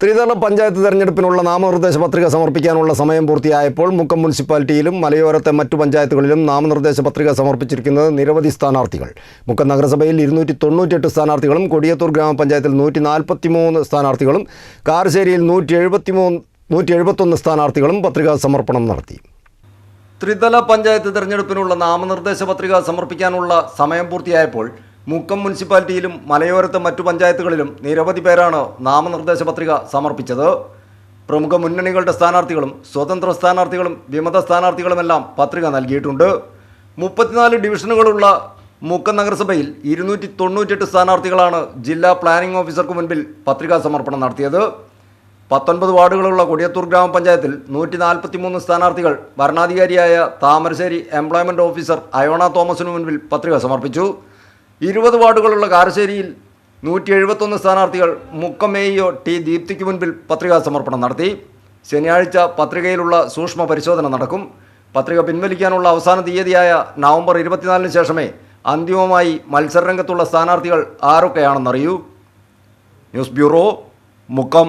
ത്രിതല പഞ്ചായത്ത് തെരഞ്ഞെടുപ്പിനുള്ള നാമനിർദ്ദേശ പത്രിക സമർപ്പിക്കാനുള്ള സമയം പൂർത്തിയായപ്പോൾ മുക്കം മുനിസിപ്പാലിറ്റിയിലും മലയോരത്തെ മറ്റു പഞ്ചായത്തുകളിലും നാമനിർദ്ദേശ പത്രിക സമർപ്പിച്ചിരിക്കുന്നത് നിരവധി സ്ഥാനാർത്ഥികൾ. മുക്കം നഗരസഭയിൽ ഇരുന്നൂറ്റി തൊണ്ണൂറ്റെട്ട് സ്ഥാനാർത്ഥികളും കൊടിയത്തൂർ ഗ്രാമപഞ്ചായത്തിൽ നൂറ്റി നാൽപ്പത്തി മൂന്ന് സ്ഥാനാർത്ഥികളും കാരശ്ശേരിയിൽ നൂറ്റി എഴുപത്തി മൂന്ന് നൂറ്റി എഴുപത്തൊന്ന് സ്ഥാനാർത്ഥികളും പത്രികാ സമർപ്പണം നടത്തി. ത്രിതല പഞ്ചായത്ത് തെരഞ്ഞെടുപ്പിനുള്ള നാമനിർദ്ദേശ പത്രിക സമർപ്പിക്കാനുള്ള സമയം പൂർത്തിയായപ്പോൾ മുക്കം മുനിസിപ്പാലിറ്റിയിലും മലയോരത്തെ മറ്റു പഞ്ചായത്തുകളിലും നിരവധി പേരാണ് നാമനിർദ്ദേശ പത്രിക സമർപ്പിച്ചത്. പ്രമുഖ മുന്നണികളുടെ സ്ഥാനാർത്ഥികളും സ്വതന്ത്ര സ്ഥാനാർത്ഥികളും വിമത സ്ഥാനാർത്ഥികളുമെല്ലാം പത്രിക നൽകിയിട്ടുണ്ട്. മുപ്പത്തിനാല് ഡിവിഷനുകളുള്ള മുക്കം നഗരസഭയിൽ ഇരുന്നൂറ്റി തൊണ്ണൂറ്റെട്ട് സ്ഥാനാർത്ഥികളാണ് ജില്ലാ പ്ലാനിംഗ് ഓഫീസർക്ക് മുൻപിൽ പത്രികാ സമർപ്പണം നടത്തിയത്. പത്തൊൻപത് വാർഡുകളുള്ള കൊടിയത്തൂർ ഗ്രാമപഞ്ചായത്തിൽ നൂറ്റി നാൽപ്പത്തി മൂന്ന് സ്ഥാനാർത്ഥികൾ ഭരണാധികാരിയായ താമരശ്ശേരി എംപ്ലോയ്മെന്റ് ഓഫീസർ അയോണ തോമസിനു മുൻപിൽ പത്രിക സമർപ്പിച്ചു. ഇരുപത് വാർഡുകളുള്ള കാരശ്ശേരിയിൽ നൂറ്റി എഴുപത്തൊന്ന് സ്ഥാനാർത്ഥികൾ മുക്കമേയോ ടി ദീപ്തിക്ക് മുൻപിൽ പത്രികാ സമർപ്പണം നടത്തി. ശനിയാഴ്ച പത്രികയിലുള്ള സൂക്ഷ്മ പരിശോധന നടക്കും. പത്രിക പിൻവലിക്കാനുള്ള അവസാന തീയതിയായ നവംബർ ഇരുപത്തിനാലിന് ശേഷമേ അന്തിമമായി മത്സരരംഗത്തുള്ള സ്ഥാനാർത്ഥികൾ ആരൊക്കെയാണെന്നറിയൂ. News bureau Mukkam.